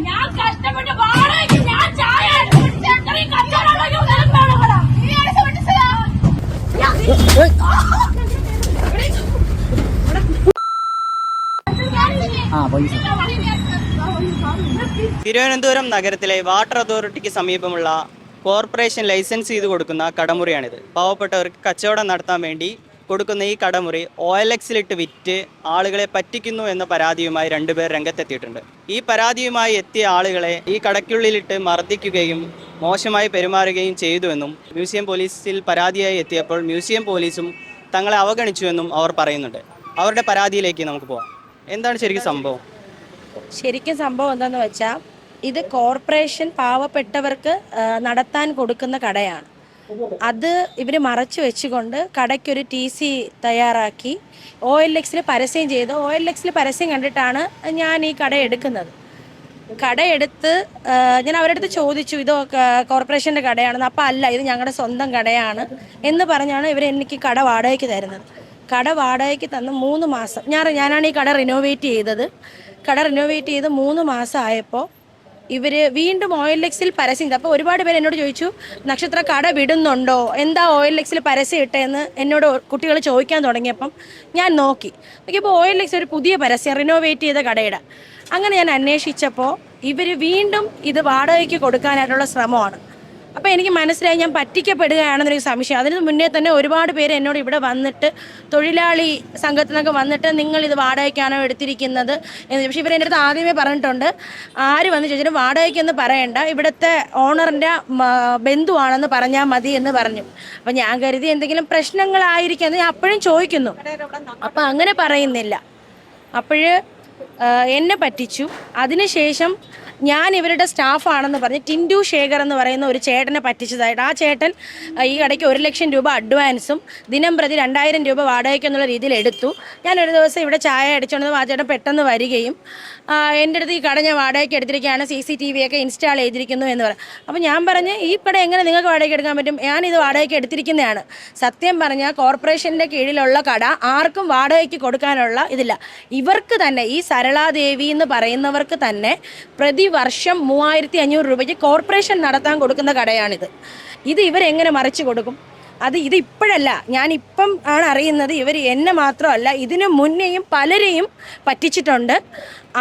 ഞാൻ കഷ്ടപ്പെട്ട് ഞാൻ ചായ തിരുവനന്തപുരം നഗരത്തിലെ വാട്ടർ അതോറിറ്റിക്ക് സമീപമുള്ള കോർപ്പറേഷൻ ലൈസൻസ് ചെയ്ത് കൊടുക്കുന്ന കടമുറിയാണിത്. പാവപ്പെട്ടവർക്ക് കച്ചവടം നടത്താൻ വേണ്ടി കൊടുക്കുന്ന ഈ കടമുറി ഒ എൽ എക്സിലിട്ട് വിറ്റ് ആളുകളെ പറ്റിക്കുന്നു എന്ന പരാതിയുമായി രണ്ടുപേർ രംഗത്തെത്തിയിട്ടുണ്ട്. ഈ പരാതിയുമായി എത്തിയ ആളുകളെ ഈ കടയ്ക്കുള്ളിലിട്ട് മർദ്ദിക്കുകയും മോശമായി പെരുമാറുകയും ചെയ്തുവെന്നും മ്യൂസിയം പോലീസിൽ പരാതിയായി എത്തിയപ്പോൾ മ്യൂസിയം പോലീസും തങ്ങളെ അവഗണിച്ചുവെന്നും അവർ പറയുന്നുണ്ട്. അവരുടെ പരാതിയിലേക്ക് നമുക്ക് പോകാം എന്താണ് ശരിക്കും സംഭവം? ശരിക്കും സംഭവം എന്താണെന്ന് വെച്ചാൽ ഇത് കോർപ്പറേഷൻ പാവപ്പെട്ടവർക്ക് നടത്താൻ കൊടുക്കുന്ന കടയാണ്. അത് ഇവർ മറച്ചു വെച്ചുകൊണ്ട് കടയ്ക്കൊരു ടി സി തയ്യാറാക്കി. ഒ എൽ എക്സിൽ പരസ്യം ചെയ്ത് ഒ എൽ എക്സിൽ പരസ്യം കണ്ടിട്ടാണ് ഞാൻ ഈ കട എടുക്കുന്നത് കടയെടുത്ത് ഞാൻ അവരുടെ അടുത്ത് ചോദിച്ചു ഇത് കോർപ്പറേഷന്റെ കടയാണെന്ന്. അപ്പം അല്ല ഇത് ഞങ്ങളുടെ സ്വന്തം കടയാണ് എന്ന് പറഞ്ഞാണ് ഇവർ എനിക്ക് കട വാടകയ്ക്ക് തരുന്നത്. കട വാടകയ്ക്ക് തന്ന് മൂന്ന് മാസം ഞാൻ ഞാനാണ് ഈ കട റിനോവേറ്റ് ചെയ്തത്. കട റിനോവേറ്റ് ചെയ്ത് മൂന്ന് മാസം ആയപ്പോൾ ഇവർ വീണ്ടും ഓയിൽ എക്സിൽ പരസ്യം അപ്പോൾ ഒരുപാട് പേര് എന്നോട് ചോദിച്ചു നക്ഷത്ര കട വിടുന്നുണ്ടോ? എന്താ ഓയിൽ എക്സിൽ പരസ്യം ഇട്ടേന്ന് എന്നോട് കുട്ടികൾ ചോദിക്കാൻ തുടങ്ങിയപ്പം ഞാൻ നോക്കി. നോക്കിയപ്പോൾ ഓയിൽ എക്സിൽ എക്സ് ഒരു പുതിയ പരസ്യം റിനോവേറ്റ് ചെയ്ത കടയുടെ. അങ്ങനെ ഞാൻ അന്വേഷിച്ചപ്പോൾ ഇവർ വീണ്ടും ഇത് വാടകയ്ക്ക് കൊടുക്കാനായിട്ടുള്ള ശ്രമമാണ്. അപ്പോൾ എനിക്ക് മനസ്സിലായി ഞാൻ പറ്റിക്കപ്പെടുകയാണെന്നൊരു സംശയം. അതിന് മുന്നേ തന്നെ ഒരുപാട് പേര് എന്നോട് ഇവിടെ വന്നിട്ട് തൊഴിലാളി സംഘത്തിൽ നിന്നൊക്കെ വന്നിട്ട് നിങ്ങൾ ഇത് വാടകയ്ക്കാണോ എടുത്തിരിക്കുന്നത് എന്ന് പക്ഷേ ഇവർ എന്റെ അടുത്ത് ആദ്യമേ പറഞ്ഞിട്ടുണ്ട്. ആര് വന്ന് ചോദിച്ചാലും വാടകയ്ക്കെന്ന് പറയണ്ട. ഇവിടുത്തെ ഓണറിന്റെ ബന്ധുവാണെന്ന് പറഞ്ഞാൽ മതി എന്ന് പറഞ്ഞു. അപ്പം ഞാൻ കരുതി എന്തെങ്കിലും പ്രശ്നങ്ങളായിരിക്കും എന്ന് ഞാൻ അപ്പോഴും ചോദിക്കുന്നു. അപ്പം അങ്ങനെ പറയുന്നില്ല. അപ്പോഴ് എന്നെ പറ്റിച്ചു. അതിനുശേഷം ഞാൻ ഇവരുടെ സ്റ്റാഫാണെന്ന് പറഞ്ഞ് ടിൻഡു ശേഖർ എന്ന് പറയുന്ന ഒരു ചേട്ടനെ പറ്റിച്ചതായിട്ട്. ആ ചേട്ടൻ ഈ കടയ്ക്ക് ഒരു ലക്ഷം രൂപ അഡ്വാൻസും ദിനം പ്രതി രണ്ടായിരം രൂപ വാടകയ്ക്ക് എന്നുള്ള രീതിയിൽ എടുത്തു. ഞാൻ ഒരു ദിവസം ഇവിടെ ചായ അടിച്ചുകൊണ്ട് ആ ചേട്ടൻ പെട്ടെന്ന് വരികയും എന്റെ അടുത്ത് ഈ കട ഞാൻ വാടകയ്ക്ക് എടുത്തിരിക്കുകയാണ് സി സി ടി വി ഒക്കെ ഇൻസ്റ്റാൾ ചെയ്തിരിക്കുന്നു എന്ന് പറയും അപ്പോൾ ഞാൻ പറഞ്ഞ് ഈ കട എങ്ങനെ നിങ്ങൾക്ക് വാടകയ്ക്ക് എടുക്കാൻ പറ്റും? ഞാൻ ഇത് വാടകയ്ക്ക് എടുത്തിരിക്കുന്നതാണ്. സത്യം പറഞ്ഞാൽ കോർപ്പറേഷന്റെ കീഴിലുള്ള കട ആർക്കും വാടകയ്ക്ക് കൊടുക്കാനുള്ള ഇതില്ല. ഇവർക്ക് തന്നെ ഈ സരളാദേവി എന്ന് പറയുന്നവർക്ക് തന്നെ പ്രതിവർഷം മൂവായിരത്തി അഞ്ഞൂറ് രൂപയ്ക്ക് കോർപ്പറേഷൻ നടത്താൻ കൊടുക്കുന്ന കടയാണിത്. ഇത് ഇവരെങ്ങനെ മറിച്ചു കൊടുക്കും? അത് ഇത് ഇപ്പോഴല്ല. ഞാൻ ആണ് അറിയുന്നത് ഇവർ എന്നെ മാത്രമല്ല ഇതിനു മുന്നേയും പലരെയും പറ്റിച്ചിട്ടുണ്ട്.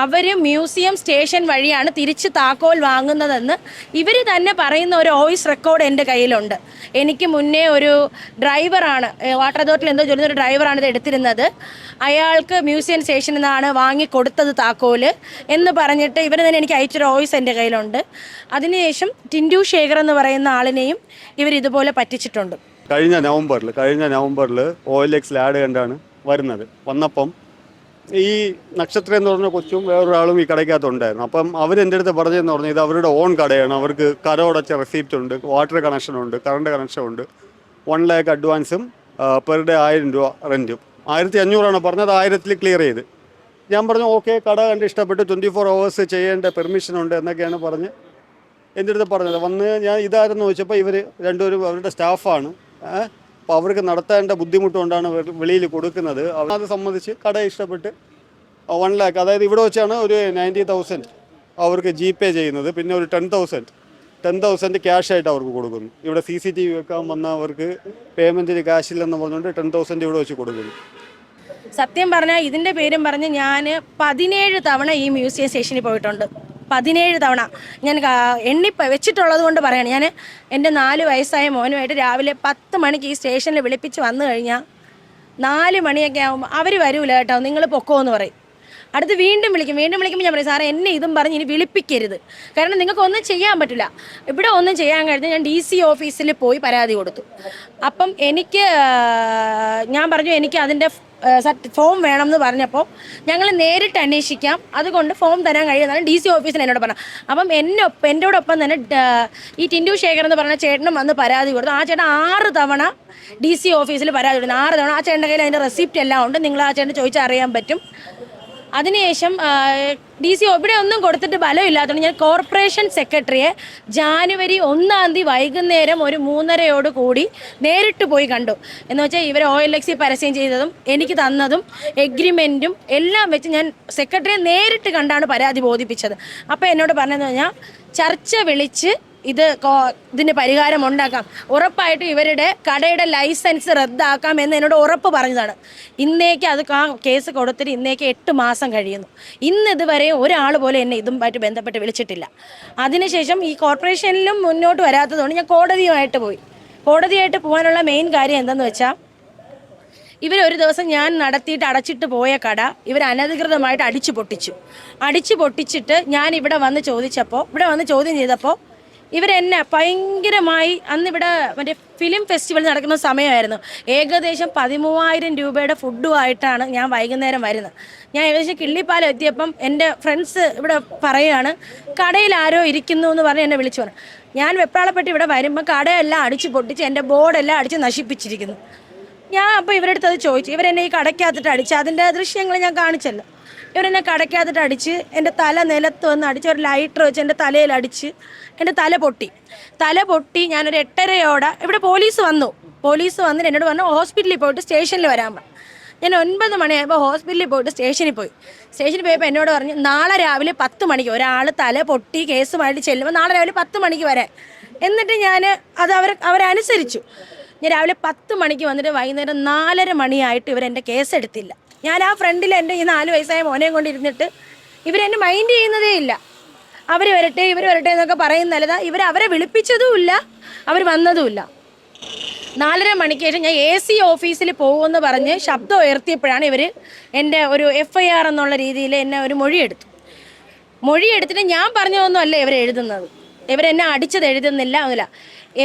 അവർ മ്യൂസിയം സ്റ്റേഷൻ വഴിയാണ് തിരിച്ച് താക്കോൽ വാങ്ങുന്നതെന്ന് ഇവർ തന്നെ പറയുന്ന ഒരു വോയിസ് റെക്കോർഡ് എന്റെ കയ്യിലുണ്ട്. എനിക്ക് മുന്നേ ഒരു ഡ്രൈവറാണ് വാട്ടർ അതോറിറ്റിയിൽ എന്തോ ചൊല്ലുന്ന ഒരു ഡ്രൈവറാണ് ഇത് എടുത്തിരുന്നത്. അയാൾക്ക് മ്യൂസിയം സ്റ്റേഷനിൽ നിന്നാണ് വാങ്ങിക്കൊടുത്തത് താക്കോൽ എന്ന് പറഞ്ഞിട്ട് ഇവർ തന്നെ എനിക്ക് അയച്ചൊരു വോയിസ് എന്റെ കയ്യിലുണ്ട്. അതിനുശേഷം ടിൻഡു ശേഖർ എന്ന് പറയുന്ന ആളിനെയും ഇവർ ഇതുപോലെ പറ്റിച്ചിട്ടുണ്ട്. കഴിഞ്ഞ നവംബറിൽ കഴിഞ്ഞ നവംബറിൽ ഒ എൽ എക്സിൽ ആഡ് കണ്ടാണ് വരുന്നത്. വന്നപ്പം ഈ നക്ഷത്രം എന്ന് പറഞ്ഞ കൊച്ചും വേറൊരാളും ഈ കടയ്ക്കകത്തുണ്ടായിരുന്നു. അപ്പം അവരെന്റെ അടുത്ത് പറഞ്ഞതെന്ന് പറഞ്ഞാൽ ഇത് അവരുടെ ഓൺ കടയാണ്. അവർക്ക് കരമടച്ച റെസീപ്റ്റ് ഉണ്ട് വാട്ടർ കണക്ഷൻ ഉണ്ട് കറണ്ട് കണക്ഷൻ ഉണ്ട്. വൺ ലാക്ക് അഡ്വാൻസും പെർ ഡേ ആയിരം രൂപ റെന്റും ആയിരത്തി അഞ്ഞൂറാണ് പറഞ്ഞത് ആയിരത്തിൽ ക്ലിയർ ചെയ്ത്. ഞാൻ പറഞ്ഞു ഓക്കെ കട കണ്ട് ഇഷ്ടപ്പെട്ട് ട്വന്റി ഫോർ അവേഴ്സ് ചെയ്യേണ്ട പെർമിഷൻ ഉണ്ട് എന്നൊക്കെയാണ് പറഞ്ഞ് എന്റെ അടുത്ത് പറഞ്ഞത്. വന്ന് ഞാൻ ഇതായിരുന്നു ചോദിച്ചപ്പോൾ ഇവർ രണ്ടുപേരും അവരുടെ സ്റ്റാഫാണ് അപ്പോൾ അവർക്ക് നടത്തേണ്ട ബുദ്ധിമുട്ട് കൊണ്ടാണ് വെളിയിൽ കൊടുക്കുന്നത്. അത് സംബന്ധിച്ച് കട ഇഷ്ടപ്പെട്ട് വൺ ലാക്ക് അതായത് ഇവിടെ വെച്ചാണ് ഒരു നയന്റി തൗസൻഡ് അവർക്ക് ജി പേ ചെയ്യുന്നത്. പിന്നെ ഒരു ten thousand ten thousand cash ആയിട്ട് അവർക്ക് കൊടുക്കുന്നു. ഇവിടെ സി സി ടി വി വെക്കാൻ വന്നവർക്ക് പേയ്മെന്റിന് ക്യാഷ് ഇല്ലെന്ന് പറഞ്ഞുകൊണ്ട് ടെൻ തൗസൻഡ് ഇവിടെ വെച്ച് കൊടുക്കുന്നു. സത്യം പറഞ്ഞാൽ ഇതിന്റെ പേരും പറഞ്ഞ് ഞാൻ പതിനേഴ് തവണ ഈ മ്യൂസിയം സ്റ്റേഷനിൽ പോയിട്ടുണ്ട്. പതിനേഴ് തവണ ഞാൻ എണ്ണി വെച്ചിട്ടുള്ളത് കൊണ്ട് പറയാണ്. ഞാൻ എന്റെ നാല് വയസ്സായ മോനുമായിട്ട് രാവിലെ പത്ത് മണിക്ക് ഈ സ്റ്റേഷനിൽ വിളിപ്പിച്ച് വന്നു കഴിഞ്ഞാൽ നാല് മണിയൊക്കെ ആകുമ്പോൾ അവർ വരൂല കേട്ടോ. നിങ്ങൾ പൊക്കോ എന്ന് പറയും. അടുത്ത് വീണ്ടും വിളിക്കും. വീണ്ടും വിളിക്കുമ്പോൾ ഞാൻ പറയും സാറേ എന്നെ ഇതും പറഞ്ഞ് ഇനി വിളിപ്പിക്കരുത്. കാരണം നിങ്ങൾക്ക് ഒന്നും ചെയ്യാൻ പറ്റില്ല. ഇവിടെ ഒന്നും ചെയ്യാൻ കഴിഞ്ഞ് ഞാൻ ഡി സി ഓഫീസിൽ പോയി പരാതി കൊടുത്തു. അപ്പം എനിക്ക് ഞാൻ പറഞ്ഞു എനിക്ക് അതിന്റെ ഫോം വേണം എന്ന് പറഞ്ഞപ്പോൾ ഞങ്ങൾ നേരിട്ട് അന്വേഷിക്കാം. അതുകൊണ്ട് ഫോം തരാൻ കഴിയുന്നതാണ് ഡി സി ഓഫീസിൽ എന്നോട് പറഞ്ഞു അപ്പം എന്നെ എന്റെയോടൊപ്പം തന്നെ ഈ ടിൻഡു ശേഖർ എന്ന് പറഞ്ഞ ചേട്ടനും വന്ന് പരാതി കൊടുത്തു. ആ ചേട്ടൻ ആറ് തവണ ഡി സി ഓഫീസിൽ പരാതി കൊടുത്തു. ആറ് തവണ ആ ചേട്ടന്റെ കയ്യിൽ അതിന്റെ റെസിപ്റ്റ് എല്ലാം ഉണ്ട്. നിങ്ങൾ ആ ചേട്ടൻ ചോദിച്ചറിയാൻ പറ്റും. അതിനുശേഷം ഡി സി ഇവിടെ ഒന്നും കൊടുത്തിട്ട് ബലമില്ലാത്തതുകൊണ്ട് ഞാൻ കോർപ്പറേഷൻ സെക്രട്ടറിയെ ജാനുവരി ഒന്നാം തീയതി വൈകുന്നേരം ഒരു മൂന്നരയോട് കൂടി നേരിട്ട് പോയി കണ്ടു. എന്ന് വെച്ചാൽ ഇവരെ ഒ എൽ എക്സി പരസ്യം ചെയ്തതും എനിക്ക് തന്നതും എഗ്രിമെന്റും എല്ലാം വെച്ച് ഞാൻ സെക്രട്ടറിയെ നേരിട്ട് കണ്ടാണ് പരാതി ബോധിപ്പിച്ചത്. അപ്പോൾ എന്നോട് പറഞ്ഞതെന്ന് പറഞ്ഞാൽ ചർച്ച വിളിച്ച് ഇത് ഇതിന് പരിഹാരം ഉണ്ടാക്കാം. ഉറപ്പായിട്ടും ഇവരുടെ കടയുടെ ലൈസൻസ് റദ്ദാക്കാം എന്ന് എന്നോട് ഉറപ്പ് പറഞ്ഞതാണ്. ഇന്നേക്ക് അത് ആ കേസ് കൊടുത്തിട്ട് ഇന്നേക്ക് എട്ട് മാസം കഴിയുന്നു. ഇന്ന് ഇതുവരെ ഒരാൾ പോലും എന്നെ ഇതുമായിട്ട് ബന്ധപ്പെട്ട് വിളിച്ചിട്ടില്ല. അതിനുശേഷം ഈ കോർപ്പറേഷനിലും മുന്നോട്ട് വരാത്തതുകൊണ്ട് ഞാൻ കോടതിയുമായിട്ട് പോയി. കോടതിയായിട്ട് പോകാനുള്ള മെയിൻ കാര്യം എന്തെന്ന് വെച്ചാൽ ഇവർ ഒരു ദിവസം ഞാൻ നടത്തിയിട്ട് അടച്ചിട്ട് പോയ കട ഇവർ അനധികൃതമായിട്ട് അടിച്ചു പൊട്ടിച്ചു. അടിച്ചു പൊട്ടിച്ചിട്ട് ഞാൻ ഇവിടെ വന്ന് ചോദിച്ചപ്പോൾ ഇവിടെ വന്ന് ചോദ്യം ചെയ്തപ്പോൾ ഇവരെന്നെ ഭയങ്കരമായി അന്ന് ഇവിടെ മറ്റേ ഫിലിം ഫെസ്റ്റിവൽ നടക്കുന്ന സമയമായിരുന്നു. ഏകദേശം പതിമൂവായിരം രൂപയുടെ ഫുഡുമായിട്ടാണ് ഞാൻ വൈകുന്നേരം വരുന്നത്. ഞാൻ ഏകദേശം കിള്ളിപ്പാലം എത്തിയപ്പം എന്റെ ഫ്രണ്ട്സ് ഇവിടെ പറയുകയാണ് കടയിൽ ആരോ ഇരിക്കുന്നു എന്ന് പറഞ്ഞ് എന്നെ വിളിച്ചു പറഞ്ഞു. ഞാൻ വെപ്രാളപ്പെട്ട് ഇവിടെ വരുമ്പോൾ കടയെല്ലാം അടിച്ച് പൊട്ടിച്ച് എന്റെ ബോർഡെല്ലാം അടിച്ച് നശിപ്പിച്ചിരിക്കുന്നു. ഞാൻ അപ്പോൾ ഇവരുടെ അടുത്ത് അത് ചോദിച്ചു. ഇവരെന്നെ ഈ കടയ്ക്കകത്തിട്ട് അടിച്ച് അതിന്റെ ദൃശ്യങ്ങൾ ഞാൻ കാണിച്ചല്ലോ. ഇവരെന്നെ കടയ്ക്കകത്തിട്ട് അടിച്ച് എന്റെ തല നിലത്ത് വന്ന് അടിച്ച് ഒരു ലൈറ്റർ വെച്ച് എന്റെ തലയിൽ അടിച്ച് എന്റെ തല പൊട്ടി. തല പൊട്ടി ഞാനൊരു എട്ടരയോടെ ഇവിടെ പോലീസ് വന്നു. പോലീസ് വന്നിട്ട് എന്നോട് പറഞ്ഞു ഹോസ്പിറ്റലിൽ പോയിട്ട് സ്റ്റേഷനിൽ വരാൻ പറഞ്ഞു ഞാൻ ഒൻപത് മണിയായപ്പോൾ ഹോസ്പിറ്റലിൽ പോയിട്ട് സ്റ്റേഷനിൽ പോയി. സ്റ്റേഷനിൽ പോയപ്പോൾ എന്നോട് പറഞ്ഞു നാളെ രാവിലെ പത്ത് മണിക്ക് ഒരാൾ തല പൊട്ടി കേസുമായിട്ട് ചെല്ലുമ്പോൾ നാളെ രാവിലെ പത്ത് മണിക്ക് വരാൻ. എന്നിട്ട് ഞാൻ അത് അവർ അവരനുസരിച്ചു. ഞാൻ രാവിലെ പത്ത് മണിക്ക് വന്നിട്ട് വൈകുന്നേരം നാലര മണിയായിട്ട് ഇവരെന്റെ കേസ് എടുത്തില്ല ഞാൻ ആ ഫ്രണ്ടിൽ എന്റെ ഈ നാല് വയസ്സായ മോനെയും കൊണ്ടിരുന്നിട്ട് ഇവരെന്നെ മൈൻഡ് ചെയ്യുന്നതേ ഇല്ല. അവർ വരട്ടെ ഇവർ വരട്ടെ എന്നൊക്കെ പറയുന്നല്ലതാ ഇവർ അവരെ വിളിപ്പിച്ചതുമില്ല അവർ വന്നതുമില്ല നാലര മണിക്ക് ശേഷം ഞാൻ എ സി ഓഫീസിൽ പോകുമെന്ന് പറഞ്ഞ് ശബ്ദം ഉയർത്തിയപ്പോഴാണ് ഇവർ എന്റെ ഒരു എഫ് ഐ ആർ എന്നുള്ള രീതിയിൽ എന്നെ ഒരു മൊഴിയെടുത്തു. മൊഴിയെടുത്തിട്ട് ഞാൻ പറഞ്ഞതൊന്നും അല്ല ഇവർ എഴുതുന്നത് ഇവരെന്നെ അടിച്ചത് എഴുതുന്നില്ല ഒന്നുമില്ല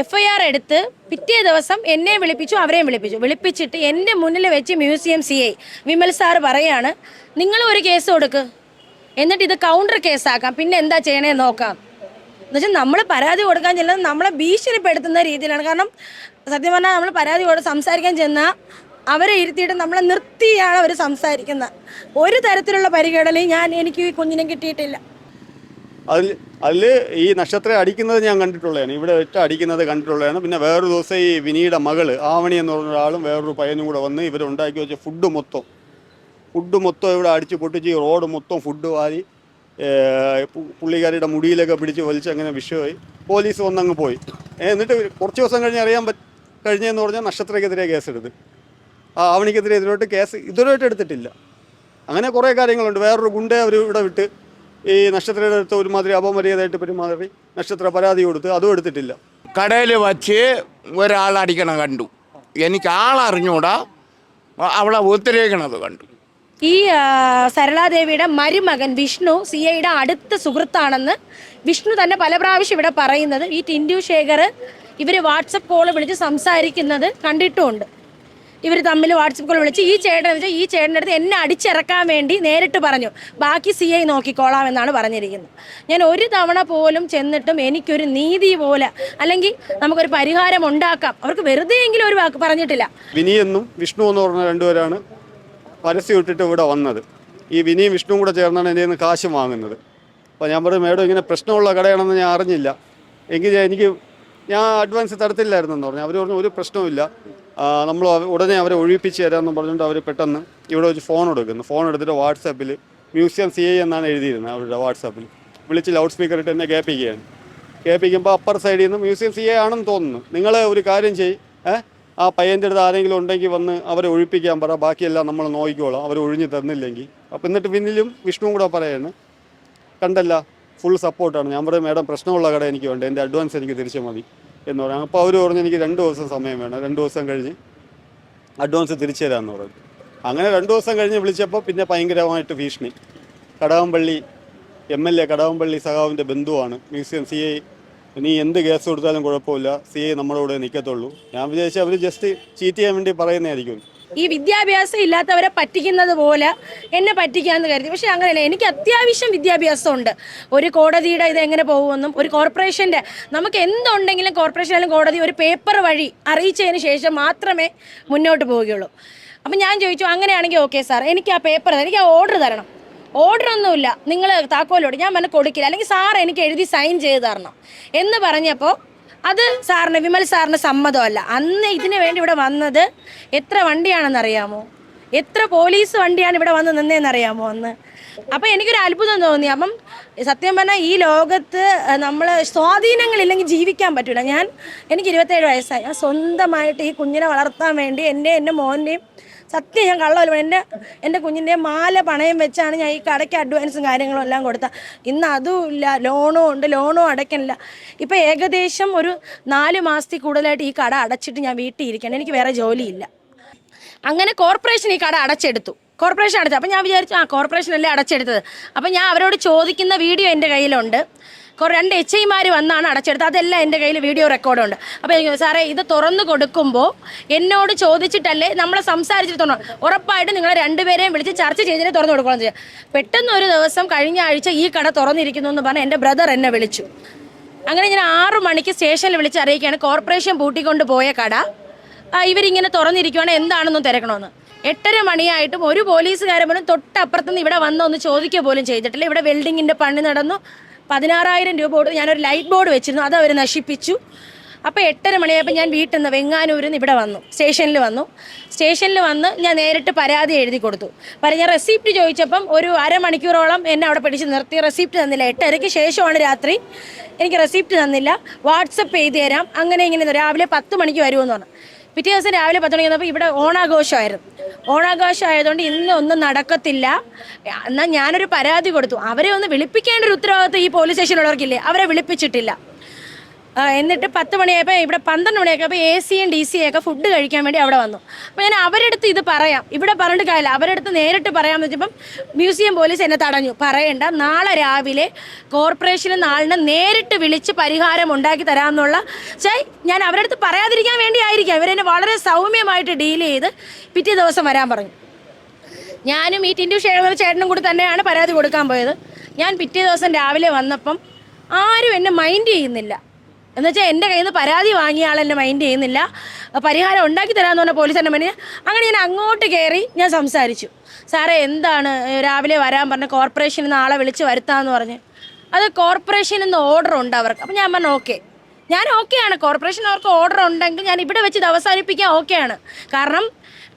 എഫ് ഐ ആർ എടുത്ത് പിറ്റേ ദിവസം എന്നെ വിളിപ്പിച്ചു അവരെയും വിളിപ്പിച്ചു. വിളിപ്പിച്ചിട്ട് എന്റെ മുന്നിൽ വെച്ച് museum C I Vimal sir പറയാണ് നിങ്ങൾ ഒരു കേസ് കൊടുക്ക്. എന്നിട്ട് ഇത് കൗണ്ടർ കേസാക്കാം പിന്നെ എന്താ ചെയ്യണേ നോക്കാം. എന്നുവെച്ചാൽ നമ്മൾ പരാതി കൊടുക്കാൻ ചെല്ലുന്നത് നമ്മളെ ഭീഷണിപ്പെടുത്തുന്ന രീതിയിലാണ്. കാരണം സത്യം പറഞ്ഞാൽ നമ്മൾ പരാതി കൊടുത്ത് സംസാരിക്കാൻ ചെന്നാൽ അവരെ ഇരുത്തിയിട്ട് നമ്മളെ നിർത്തിയാണ് അവർ സംസാരിക്കുന്നത്. ഒരു തരത്തിലുള്ള പരിഗണനയും ഞാൻ എനിക്ക് ഈ കുഞ്ഞിനെ കിട്ടിയിട്ടില്ല. അതിൽ അതിൽ ഈ നക്ഷത്രം അടിക്കുന്നത് ഞാൻ കണ്ടിട്ടുള്ളതാണ്. ഇവിടെ ഒറ്റ അടിക്കുന്നത് കണ്ടിട്ടുള്ളതാണ്. പിന്നെ വേറൊരു ദിവസം ഈ വിനിയുടെ മകൾ ആവണി എന്ന് പറഞ്ഞ ഒരാളും വേറൊരു പയ്യനും കൂടെ വന്ന് ഇവർ ഉണ്ടാക്കി വെച്ച ഫുഡ് മൊത്തം. ഫുഡ് മൊത്തം ഇവിടെ അടിച്ച് പൊട്ടിച്ച് റോഡ് മൊത്തം ഫുഡ് വാരി പുള്ളിക്കാരിയുടെ മുടിയിലൊക്കെ പിടിച്ച് വലിച്ച് അങ്ങനെ വിഷയമായി പോലീസ് വന്നങ്ങ് പോയി. എന്നിട്ട് കുറച്ച് ദിവസം കഴിഞ്ഞ് അറിയാൻ പറ്റ കഴിഞ്ഞതെന്ന് പറഞ്ഞാൽ നക്ഷത്രക്കെതിരെ കേസെടുത്ത്. ആ ആവണിക്കെതിരെ ഇതിലോട്ട് കേസ് ഇതുവരെയായിട്ട് എടുത്തിട്ടില്ല. അങ്ങനെ കുറേ കാര്യങ്ങളുണ്ട്. വേറൊരു ഗുണ്ടെ അവർ ഇവിടെ വിട്ട് ഈ നക്ഷത്രയുടെ അടുത്ത് ഒരുമാതിരി അപമര്യാദയായിട്ട് പെരുമാറി നക്ഷത്ര പരാതി കൊടുത്ത് അതും എടുത്തിട്ടില്ല. കടയിൽ വച്ച് ഒരാളടിക്കണം അടിക്കണ കണ്ടു. എനിക്ക് ആളറിഞ്ഞൂടാ അവളെ ഒത്തിരേക്കണത് കണ്ടു. ഈ സരളാദേവിയുടെ മരുമകൻ വിഷ്ണു സി ഐയുടെ അടുത്ത സുഹൃത്താണെന്ന് വിഷ്ണു തന്നെ പല പ്രാവശ്യം ഇവിടെ പറയുന്നത്. ഈ ടിൻഡു ശേഖർ ഇവർ വാട്സപ്പ് കോൾ വിളിച്ച് സംസാരിക്കുന്നത് കണ്ടിട്ടുമുണ്ട്. ഇവർ തമ്മിൽ വാട്സപ്പ് കോൾ വിളിച്ച് ഈ ചേട്ടൻ എന്ന് വെച്ചാൽ ഈ ചേട്ടന്റെ അടുത്ത് എന്നെ അടിച്ചിറക്കാൻ വേണ്ടി നേരിട്ട് പറഞ്ഞു. ബാക്കി സി ഐ നോക്കിക്കോളാം എന്നാണ് പറഞ്ഞിരിക്കുന്നത്. ഞാൻ ഒരു തവണ പോലും ചെന്നിട്ടും എനിക്കൊരു നീതി പോലെ അല്ലെങ്കിൽ നമുക്കൊരു പരിഹാരം ഉണ്ടാക്കാം. അവർക്ക് വെറുതെ എങ്കിലും ഒരു വാക്ക് പറഞ്ഞിട്ടില്ല. വിനിയെന്നും വിഷ്ണു എന്ന് പറഞ്ഞ രണ്ടുപേരാണ് പരസ്യം ഇട്ടിട്ട് ഇവിടെ വന്നത്. ഈ വിനിയും വിഷ്ണുവും കൂടെ ചേർന്നാണ് എന്റെ നിന്ന് കാശ് വാങ്ങുന്നത്. അപ്പോൾ ഞാൻ പറഞ്ഞു മേഡം ഇങ്ങനെ പ്രശ്നമുള്ള കടയാണെന്ന് ഞാൻ അറിഞ്ഞില്ല. എങ്കിൽ എനിക്ക് ഞാൻ അഡ്വാൻസ് തരത്തില്ലായിരുന്നെന്ന് പറഞ്ഞു. അവർ പറഞ്ഞു ഒരു പ്രശ്നവുമില്ല. നമ്മൾ ഉടനെ അവരെ ഒഴിപ്പിച്ച് തരാമെന്ന് പറഞ്ഞുകൊണ്ട് അവർ പെട്ടെന്ന് ഇവിടെ വെച്ച് ഫോൺ എടുക്കുന്നു. ഫോൺ എടുത്തിട്ട് വാട്സാപ്പിൽ മ്യൂസിയം സി ഐ എന്നാണ് എഴുതിയിരുന്നത് അവരുടെ വാട്സാപ്പിൽ വിളിച്ച് ലൗഡ് സ്പീക്കർ ഇട്ട് എന്നെ കേൾപ്പിക്കുകയാണ്. കേൾപ്പിക്കുമ്പോൾ അപ്പർ സൈഡിൽ നിന്ന് മ്യൂസിയം സി ഐ ആണെന്ന് തോന്നുന്നു. നിങ്ങൾ ഒരു കാര്യം ചെയ്യ് ആ പയ്യന്റെ അടുത്ത് ആരെങ്കിലും ഉണ്ടെങ്കിൽ വന്ന് അവരെ ഒഴിപ്പിക്കാൻ പറ. ബാക്കിയെല്ലാം നമ്മൾ നോക്കിക്കോളാം. അവർ ഒഴിഞ്ഞ് തന്നില്ലെങ്കിൽ. അപ്പം എന്നിട്ട് പിന്നിലും വിഷ്ണുവും കൂടെ പറയാണ് കണ്ടല്ല ഫുൾ സപ്പോർട്ടാണ് ഞാൻ പറയും മേഡം പ്രശ്നമുള്ള കട എനിക്ക് വേണ്ട. എന്റെ അഡ്വാൻസ് എനിക്ക് തിരിച്ചു മതി. എന്ന് പറയാം. അപ്പോൾ അവർ പറഞ്ഞു എനിക്ക് രണ്ട് ദിവസം സമയം വേണം. രണ്ട് ദിവസം കഴിഞ്ഞ് അഡ്വാൻസ് തിരിച്ചു തരാമെന്ന് പറഞ്ഞു. അങ്ങനെ രണ്ട് ദിവസം കഴിഞ്ഞ് വിളിച്ചപ്പോൾ പിന്നെ ഭയങ്കരമായിട്ട് ഭീഷണി. Kadakampally M L A Kadakampally സഖാവിന്റെ ബന്ധുവാണ്. മ്യൂസിയം സി ഐ നീ എന്ത് കേസ് കൊടുത്താലും കുഴപ്പമില്ല. സി ഐ നമ്മുടെ കൂടെ നിൽക്കത്തുള്ളൂ. ഞാൻ വിചാരിച്ചു അവർ ജസ്റ്റ് ചീറ്റ് ചെയ്യാൻ വേണ്ടി പറയുന്നതായിരിക്കും. ഈ വിദ്യാഭ്യാസം ഇല്ലാത്തവരെ പറ്റിക്കുന്നത് പോലെ എന്നെ പറ്റിക്കാന്ന് കരുതി. പക്ഷെ അങ്ങനെയല്ല എനിക്ക് അത്യാവശ്യം വിദ്യാഭ്യാസമുണ്ട്. ഒരു കോടതിയുടെ ഇത് എങ്ങനെ പോകുമെന്നും ഒരു കോർപ്പറേഷന്റെ നമുക്ക് എന്തുണ്ടെങ്കിലും കോർപ്പറേഷനിലും കോടതി ഒരു പേപ്പർ വഴി അറിയിച്ചതിന് ശേഷം മാത്രമേ മുന്നോട്ട് പോവുകയുള്ളൂ. അപ്പം ഞാൻ ചോദിച്ചു അങ്ങനെയാണെങ്കിൽ ഓക്കെ സാർ എനിക്ക് ആ പേപ്പർ എനിക്ക് ആ ഓർഡർ തരണം. ഓർഡർ ഒന്നുമില്ല നിങ്ങൾ താക്കോലോട് ഞാൻ പറഞ്ഞു കൊടുക്കില്ല. അല്ലെങ്കിൽ സാർ എനിക്ക് എഴുതി സൈൻ ചെയ്ത് തരണം എന്ന് പറഞ്ഞപ്പോൾ അത് സാറിന് വിമൽ സാറിന് സമ്മതമല്ല. അന്ന് ഇതിന് വേണ്ടി ഇവിടെ വന്നത് എത്ര വണ്ടിയാണെന്ന് അറിയാമോ എത്ര പോലീസ് വണ്ടിയാണ് ഇവിടെ വന്ന് നിന്നതെന്ന് അറിയാമോ അന്ന്? അപ്പം എനിക്കൊരു അത്ഭുതം തോന്നി. അപ്പം സത്യം പറഞ്ഞാൽ ഈ ലോകത്ത് നമ്മൾ സ്വാധീനങ്ങളില്ലെങ്കിൽ ജീവിക്കാൻ പറ്റില്ല ഞാൻ എനിക്ക് ഇരുപത്തേഴ് വയസ്സായി. ഞാൻ സ്വന്തമായിട്ട് ഈ കുഞ്ഞിനെ വളർത്താൻ വേണ്ടി എന്റെ എന്റെ മോന്റെയും സത്യം ഞാൻ കള്ളമല്ല എന്റെ എന്റെ കുഞ്ഞിന്റെ മാല പണയം വെച്ചാണ് ഞാൻ ഈ കടയ്ക്ക് അഡ്വാൻസും കാര്യങ്ങളും എല്ലാം കൊടുത്ത. ഇന്ന് അതും ഇല്ല ലോണും ഉണ്ട് ലോണും അടയ്ക്കണില്ല. ഇപ്പം ഏകദേശം ഒരു നാല് മാസത്തിൽ കൂടുതലായിട്ട് ഈ കട അടച്ചിട്ട് ഞാൻ വീട്ടിൽ ഇരിക്കണം എനിക്ക് വേറെ ജോലിയില്ല. അങ്ങനെ കോർപ്പറേഷൻ ഈ കട അടച്ചെടുത്തു. കോർപ്പറേഷൻ അടച്ചു. അപ്പം ഞാൻ വിചാരിച്ചു ആ കോർപ്പറേഷൻ അല്ലേ അടച്ചെടുത്തത്. അപ്പം ഞാൻ അവരോട് ചോദിക്കുന്ന വീഡിയോ എന്റെ കയ്യിലുണ്ട്. രണ്ട് എച്ച് ഐമാർ വന്നാണ് അടച്ചെടുത്തത്. അതെല്ലാം എന്റെ കയ്യിൽ വീഡിയോ റെക്കോർഡുണ്ട്. അപ്പോൾ സാറേ ഇത് തുറന്നു കൊടുക്കുമ്പോൾ എന്നോട് ചോദിച്ചിട്ടല്ലേ നമ്മളെ സംസാരിച്ചിട്ട് തുറന്നു ഉറപ്പായിട്ട് നിങ്ങളെ രണ്ടുപേരെയും വിളിച്ച് ചർച്ച ചെയ്തിട്ട് തുറന്നു കൊടുക്കണം ചെയ്യാം പെട്ടെന്ന് ഒരു ദിവസം കഴിഞ്ഞ ആഴ്ച ഈ കട തുറന്നിരിക്കുന്നു എന്ന് പറഞ്ഞ് എന്റെ ബ്രദർ എന്നെ വിളിച്ചു. അങ്ങനെ ഞാൻ ആറു മണിക്ക് സ്റ്റേഷനിൽ വിളിച്ച് അറിയിക്കുകയാണ് കോർപ്പറേഷൻ പൂട്ടിക്കൊണ്ട് പോയ കട ഇവരിങ്ങനെ തുറന്നിരിക്കുവാണ് എന്താണെന്നും തിരക്കണമെന്ന്. എട്ടര മണിയായിട്ടും ഒരു പോലീസുകാരൻ പോലും തൊട്ടപ്പുറത്തുനിന്ന് ഇവിടെ വന്നൊന്ന് ചോദിക്കുക പോലും ചെയ്തിട്ടില്ല. ഇവിടെ വെൽഡിങ്ങിന്റെ പണി നടന്നു. പതിനാറായിരം രൂപ കൊടുത്ത് ഞാനൊരു ലൈറ്റ് ബോർഡ് വെച്ചിരുന്നു അത് അവർ നശിപ്പിച്ചു. അപ്പോൾ എട്ടര മണിയായപ്പോൾ ഞാൻ വീട്ടിൽ നിന്ന് വെങ്ങാനൂരിൽ നിന്ന് ഇവിടെ വന്നു സ്റ്റേഷനിൽ വന്നു. സ്റ്റേഷനിൽ വന്ന് ഞാൻ നേരിട്ട് പരാതി എഴുതി കൊടുത്തു. പറ ഞാൻ റെസിപ്റ്റ് ചോദിച്ചപ്പം ഒരു അരമണിക്കൂറോളം എന്നെ അവിടെ പിടിച്ച് നിർത്തി റെസിപ്റ്റ് തന്നില്ല. എട്ടരയ്ക്ക് ശേഷമാണ് രാത്രി. എനിക്ക് റെസിപ്റ്റ് തന്നില്ല. വാട്സപ്പ് ചെയ്തു തരാം. അങ്ങനെ ഇങ്ങനെ രാവിലെ പത്ത് മണിക്ക് വരുമെന്ന് പറഞ്ഞു. പിറ്റേ ദിവസം രാവിലെ പത്ത് മണിക്ക് വന്നപ്പോൾ ഇവിടെ ഓണാഘോഷമായിരുന്നു. ഓണാഘോഷം ആയതുകൊണ്ട് ഇന്ന് ഒന്നും നടക്കത്തില്ല. എന്നാൽ ഞാനൊരു പരാതി കൊടുത്തു. അവരെ ഒന്ന് വിളിപ്പിക്കേണ്ട ഒരു ഉത്തരവാദിത്വം ഈ പോലീസ് സ്റ്റേഷനിലുള്ളവർക്കില്ലേ അവരെ വിളിപ്പിച്ചിട്ടില്ല. എന്നിട്ട് പത്ത് മണിയായപ്പോൾ ഇവിടെ പന്ത്രണ്ട് മണിയായപ്പോൾ എ സിയും ഡി സിയും ഒക്കെ ഫുഡ് കഴിക്കാൻ വേണ്ടി അവിടെ വന്നു. അപ്പോൾ ഞാൻ അവരെടുത്ത് ഇത് പറയാം. ഇവിടെ പറഞ്ഞിട്ട് കാര്യമില്ല. അവരെടുത്ത് നേരിട്ട് പറയാമെന്ന് വെച്ചപ്പം മ്യൂസിയം പോലീസ് എന്നെ തടഞ്ഞു. പറയണ്ട നാളെ രാവിലെ കോർപ്പറേഷന് നാളിനെ നേരിട്ട് വിളിച്ച് പരിഹാരം ഉണ്ടാക്കി തരാമെന്നുള്ള ചായ് ഞാൻ അവരെടുത്ത് പറയാതിരിക്കാൻ വേണ്ടി ആയിരിക്കാം ഇവരെന്നെ വളരെ സൗമ്യമായിട്ട് ഡീൽ ചെയ്ത് പിറ്റേ ദിവസം വരാൻ പറഞ്ഞു. ഞാനും ഈ ടിൻഡു ഷേഖർ ചേട്ടനും കൂടി തന്നെയാണ് പരാതി കൊടുക്കാൻ പോയത്. ഞാൻ പിറ്റേ ദിവസം രാവിലെ വന്നപ്പം ആരും എന്നെ മൈൻഡ് ചെയ്യുന്നില്ല. എന്നുവെച്ചാൽ എന്റെ കയ്യിൽ നിന്ന് പരാതി വാങ്ങിയ ആൾ എന്നെ മൈൻഡ് ചെയ്യുന്നില്ല. പരിഹാരം ഉണ്ടാക്കി തരാമെന്ന് പറഞ്ഞ പോലീസ് എന്നെ മൈൻഡ് അങ്ങനെ ഞാൻ അങ്ങോട്ട് കയറി ഞാൻ സംസാരിച്ചു. സാറേ എന്താണ്? രാവിലെ വരാൻ പറഞ്ഞ കോർപ്പറേഷനിൽ നിന്ന് ആളെ വിളിച്ച് വരുത്താമെന്ന് പറഞ്ഞ്. അത് കോർപ്പറേഷനിൽ നിന്ന് ഓർഡർ ഉണ്ട് അവർക്ക്. അപ്പം ഞാൻ പറഞ്ഞു ഓക്കെ. ഞാൻ ഓക്കെയാണ് കോർപ്പറേഷൻ അവർക്ക് ഓർഡർ ഉണ്ടെങ്കിൽ ഞാൻ ഇവിടെ വെച്ച് ഇത് അവസാനിപ്പിക്കാൻ ഓക്കെയാണ് കാരണം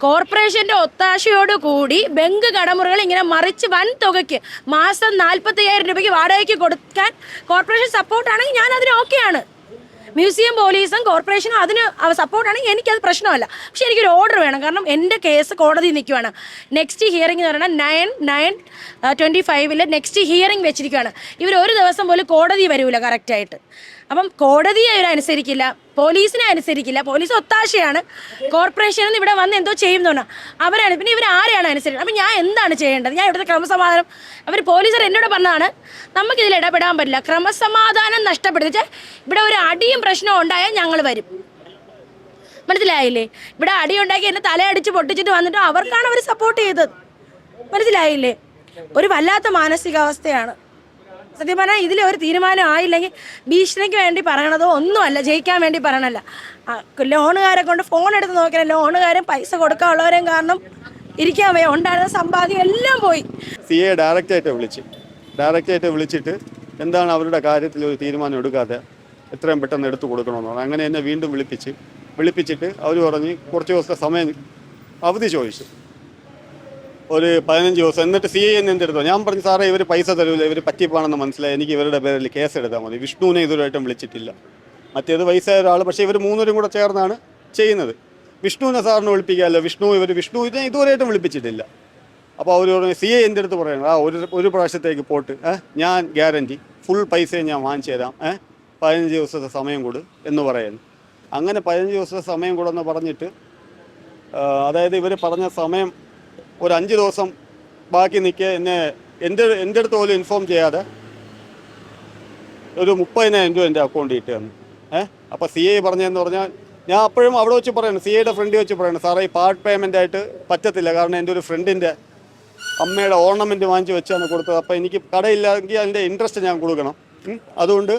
കോർപ്പറേഷന്റെ ഒത്താശയോട് കൂടി ബങ്ക് കടമുറകൾ ഇങ്ങനെ മറിച്ച് വൻ തുകയ്ക്ക് മാസം നാൽപ്പത്തി അയ്യായിരം രൂപയ്ക്ക് വാടകയ്ക്ക് കൊടുക്കാൻ കോർപ്പറേഷൻ സപ്പോർട്ടാണെങ്കിൽ ഞാൻ അതിന് ഓക്കെയാണ് മ്യൂസിയം പോലീസും കോർപ്പറേഷനും അതിന് സപ്പോർട്ടാണെങ്കിൽ എനിക്കത് പ്രശ്നമല്ല. പക്ഷെ എനിക്കൊരു ഓർഡർ വേണം. കാരണം എന്റെ കേസ് കോടതി നിൽക്കുവാണ്. നെക്സ്റ്റ് ഹിയറിംഗ് എന്ന് പറഞ്ഞാൽ നയൻ നയൻ ട്വന്റി ഫൈവിൽ നെക്സ്റ്റ് ഹിയറിംഗ് വെച്ചിരിക്കുകയാണ് ഇവർ ഒരു ദിവസം പോലും കോടതി വരില്ല കറക്റ്റായിട്ട് അപ്പം ഇവർ അനുസരിക്കില്ല പോലീസിനെ അനുസരിക്കില്ല. പോലീസ് ഒത്താശയാണ്. കോർപ്പറേഷനിൽ ഇവിടെ വന്ന് എന്തോ ചെയ്യുന്നതാണ് അവരാണ്. പിന്നെ ഇവർ ആരെയാണ് അനുസരിക്കുന്നത്? അപ്പം ഞാൻ എന്താണ് ചെയ്യേണ്ടത്? ഞാൻ ഇവിടുത്തെ ക്രമസമാധാനം അവർ പോലീസർ എന്നോട് പറഞ്ഞതാണ്. നമുക്കിതിൽ ഇടപെടാൻ പറ്റില്ല. ക്രമസമാധാനം നഷ്ടപ്പെടുത്തിച്ച് ഇവിടെ ഒരു അടിയും പ്രശ്നവും ഉണ്ടായാൽ ഞങ്ങൾ വരും. മനസ്സിലായില്ലേ? ഇവിടെ അടി ഉണ്ടാക്കി എന്നെ തലയടിച്ച് പൊട്ടിച്ചിട്ട് വന്നിട്ട് അവർക്കാണ് അവർ സപ്പോർട്ട് ചെയ്തത്. മനസ്സിലായില്ലേ? ഒരു വല്ലാത്ത മാനസികാവസ്ഥയാണ്. സത്യം പറഞ്ഞാൽ ഇതിൽ ഒരു തീരുമാനം ആയില്ലെങ്കിൽ ഭീഷണിക്ക് വേണ്ടി പറയണതോ ഒന്നുമല്ല ജയിക്കാൻ വേണ്ടി പറയണല്ല ലോണുകാരെ കൊണ്ട് ഫോൺ എടുത്ത് നോക്കിയാൽ ലോണുകാരും പൈസ കൊടുക്കാനുള്ളവരെയും കാരണം ഇരിക്കാൻ വയ്യ. ഉണ്ടായിരുന്ന സമ്പാദ്യം എല്ലാം പോയി. സി എ ഡയറക്റ്റായിട്ട് വിളിച്ച്. ഡയറക്റ്റായിട്ട് വിളിച്ചിട്ട് എന്താണ് അവരുടെ കാര്യത്തിൽ ഒരു തീരുമാനം എടുക്കാതെ എത്രയും പെട്ടെന്ന് എടുത്തു കൊടുക്കണമെന്ന് അങ്ങനെ എന്നെ വീണ്ടും വിളിപ്പിച്ച് വിളിപ്പിച്ചിട്ട് അവർ പറഞ്ഞ് കുറച്ച് ദിവസത്തെ സമയം അവധി ചോദിച്ചു. ഒരു പതിനഞ്ച് ദിവസം. എന്നിട്ട് സി ഐ എന്നെ എന്തെടുത്തോ? ഞാൻ പറഞ്ഞു സാറേ ഇവർ പൈസ തരൂല ഇവർ പറ്റിപ്പാണെന്ന് മനസ്സിലായി. എനിക്ക് ഇവരുടെ പേരിൽ കേസ് എടുത്താൽ മതി. വിഷ്ണുവിനെ ഇതുവരെയായിട്ടും വിളിച്ചിട്ടില്ല. മറ്റേത് വയസ്സായ ഒരാൾ പക്ഷേ ഇവർ മൂന്നുപേരും കൂടെ ചേർന്നാണ് ചെയ്യുന്നത്. വിഷ്ണുവിനെ സാറിനെ വിളിപ്പിക്കാമല്ലോ വിഷ്ണു ഇവർ വിഷ്ണു ഇതിനെ ഇതുവരെയായിട്ടും വിളിപ്പിച്ചിട്ടില്ല. അപ്പോൾ അവർ പറഞ്ഞു സി എ എന്റെ അടുത്ത് പറയണം. ആ ഒരു ഒരു പ്രാവശ്യത്തേക്ക് പോട്ട്. ഞാൻ ഗ്യാരന്റി. ഫുൾ പൈസയും ഞാൻ വാങ്ങിച്ചു തരാം. ഏ പതിനഞ്ച് ദിവസത്തെ സമയം കൊടു എന്ന് പറയുന്നു. അങ്ങനെ പതിനഞ്ച് ദിവസത്തെ സമയം കൂടെന്ന് പറഞ്ഞിട്ട് അതായത് ഇവർ പറഞ്ഞ സമയം ഒരു അഞ്ച് ദിവസം ബാക്കി നിൽക്കുക എന്നെ എന്റെ എന്റെ അടുത്ത് പോലും ഇൻഫോം ചെയ്യാതെ ഒരു മുപ്പതിനായിരം രൂപ എന്റെ അക്കൗണ്ടിൽ ഇട്ട് തന്നു. ഏഹ് അപ്പോൾ സി ഐ പറഞ്ഞതെന്ന് പറഞ്ഞാൽ ഞാൻ അപ്പോഴും അവിടെ വെച്ച് പറയണം സി ഐയുടെ ഫ്രണ്ട് വെച്ച് പറയണം സാറേ ഈ പാർട്ട് പേയ്മെന്റ് ആയിട്ട് പറ്റത്തില്ല കാരണം എന്റെ ഒരു ഫ്രണ്ടിന്റെ അമ്മയുടെ ഓർണമെന്റ് വാങ്ങിച്ച് വെച്ചാണ് കൊടുത്തത്. അപ്പോൾ എനിക്ക് കടയില്ലെങ്കിൽ അതിന്റെ ഇൻട്രസ്റ്റ് ഞാൻ കൊടുക്കണം. അതുകൊണ്ട്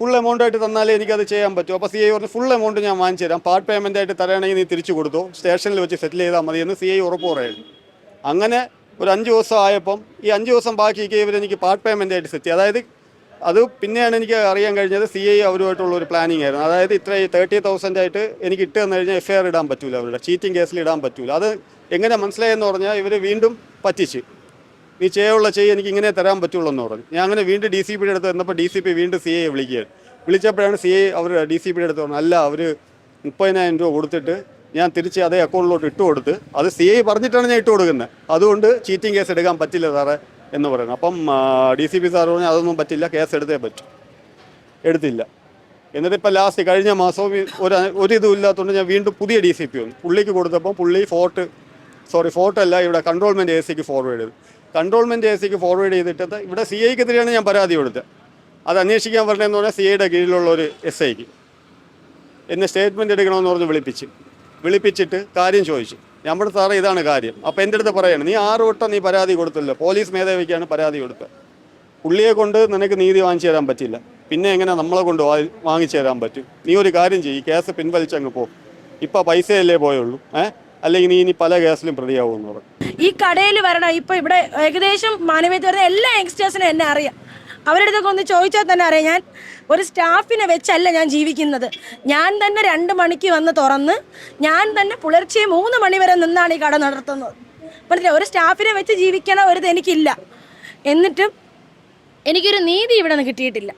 ഫുൾ എമൗണ്ട് ആയിട്ട് തന്നാലേ എനിക്കത് ചെയ്യാൻ പറ്റൂ. അപ്പോൾ സി ഐ പറഞ്ഞു ഫുൾ എമൗണ്ട് ഞാൻ വാങ്ങിച്ചു തരാം. പാർട്ട് പേയ്മെന്റ് ആയിട്ട് തരാണെങ്കിൽ നീ തിരിച്ചു കൊടുത്തു. സ്റ്റേഷനിൽ വെച്ച് സെറ്റിൽ ചെയ്താൽ മതി എന്ന് സി ഐ ഉറപ്പ് പറയുന്നു. അങ്ങനെ ഒരു അഞ്ച് ദിവസം ആയപ്പം ഈ അഞ്ച് ദിവസം ബാക്കിയൊക്കെ ഇവരെനിക്ക് പാർട്ട് പേയ്മെന്റ് ആയിട്ട് സെറ്റ് അതായത് അത് പിന്നെയാണ് എനിക്ക് അറിയാൻ കഴിഞ്ഞത് സി ഐ അവരുമായിട്ടുള്ള ഒരു പ്ലാനിങ് ആയിരുന്നു. അതായത് ഇത്ര തേർട്ടി തൗസൻഡ് ആയിട്ട് എനിക്ക് ഇട്ട് തന്നു കഴിഞ്ഞാൽ എഫ് ഐ ആർ ഇടാൻ പറ്റൂല അവരുടെ ചീറ്റിംഗ് കേസിൽ ഇടാൻ പറ്റൂല. അത് എങ്ങനെ മനസ്സിലായെന്ന് പറഞ്ഞാൽ ഇവർ വീണ്ടും പറ്റിച്ച്. നീ ചെയ്യുള്ള ചെയ്യ് എനിക്ക് ഇങ്ങനെ തരാൻ പറ്റുള്ളൂ എന്ന് പറഞ്ഞു. ഞാൻ അങ്ങനെ വീണ്ടും ഡി സി പിയുടെ അടുത്ത് വന്നപ്പോൾ ഡി സി പി വീണ്ടും സി ഐ വിളിക്കുകയാണ് വിളിച്ചപ്പോഴാണ് സി ഐ അവർ ഡി സി പിയുടെ അടുത്ത് പറഞ്ഞത് അല്ല അവർ മുപ്പതിനായിരം രൂപ കൊടുത്തിട്ട് ഞാൻ തിരിച്ച് അതേ അക്കൗണ്ടിലോട്ട് ഇട്ട് കൊടുത്ത് അത് സി ഐ പറഞ്ഞിട്ടാണ് ഞാൻ ഇട്ട് കൊടുക്കുന്നത് അതുകൊണ്ട് ചീറ്റിംഗ് കേസ് എടുക്കാൻ പറ്റില്ല സാറേ എന്ന് പറയുന്നത് അപ്പം ഡി സി പി സാർ പറഞ്ഞാൽ അതൊന്നും പറ്റില്ല കേസ് എടുത്തേ പറ്റും. എടുത്തില്ല. എന്നിട്ട് ഇപ്പം ലാസ്റ്റ് കഴിഞ്ഞ മാസവും ഒരു ഒരു ഇല്ലാത്തതുകൊണ്ട് ഞാൻ വീണ്ടും പുതിയ ഡി സി പി വന്നു. പുള്ളിക്ക് കൊടുത്തപ്പോൾ പുള്ളി ഫോർട്ട് സോറി ഫോർട്ട് അല്ല ഇവിടെ കൺട്രോൾമെന്റ് എ സിക്ക് ഫോർവേഡ് ചെയ്തു. കൺട്രോൾമെന്റ് എ സിക്ക് ഫോർവേഡ് ചെയ്തിട്ട് ഇവിടെ സി ഐക്കെതിരെയാണ് ഞാൻ പരാതി കൊടുത്തത്. അത് അന്വേഷിക്കാൻ പറഞ്ഞതെന്ന് പറഞ്ഞാൽ സി ഐയുടെ കീഴിലുള്ള ഒരു എസ് ഐക്ക് എന്നെ സ്റ്റേറ്റ്മെന്റ് എടുക്കണമെന്ന് പറഞ്ഞ് വിളിപ്പിച്ച്. വിളിപ്പിച്ചിട്ട് കാര്യം ചോദിച്ചു. നമ്മുടെ സാറേ ഇതാണ് കാര്യം. അപ്പോൾ എന്റെ അടുത്ത് പറയാണ് നീ ആറ് വട്ടം നീ പരാതി കൊടുത്തല്ലോ. പോലീസ് മേധാവിക്കാണ് പരാതി കൊടുത്തത് പുള്ളിയെ കൊണ്ട് നിനക്ക് നീതി വാങ്ങിച്ചു തരാൻ പറ്റില്ല. പിന്നെ എങ്ങനെ നമ്മളെ കൊണ്ട് വാങ്ങിച്ചു തരാൻ പറ്റും? നീ ഒരു കാര്യം ചെയ്യും കേസ് പിൻവലിച്ചങ്ങ് പോ. ഇപ്പം പൈസയല്ലേ പോയുള്ളൂ ഏഹ് അല്ലെങ്കിൽ നീ ഇനി പല കേസിലും പറഞ്ഞു. ഈ കടയിൽ വരണം. ഇപ്പൊ ഇവിടെ ഏകദേശം മാനവീയത്തിൽ വരുന്ന എല്ലാ യങ്സ്റ്റേഴ്സിനും എന്നെ അറിയാം. അവരുടെ അടുത്തൊക്കെ ഒന്ന് ചോദിച്ചാൽ തന്നെ അറിയാം. ഞാൻ ഒരു സ്റ്റാഫിനെ വെച്ചല്ല ഞാൻ ജീവിക്കുന്നത്. ഞാൻ തന്നെ രണ്ട് മണിക്ക് വന്ന് തുറന്ന് ഞാൻ തന്നെ പുലർച്ചെ മൂന്ന് മണി വരെ നിന്നാണ് ഈ കട നടത്തുന്നത്. മനസ്സിലായി? ഒരു സ്റ്റാഫിനെ വെച്ച് ജീവിക്കണ ഒരു എനിക്കില്ല. എന്നിട്ടും എനിക്കൊരു നീതി ഇവിടെ നിന്ന് കിട്ടിയിട്ടില്ല.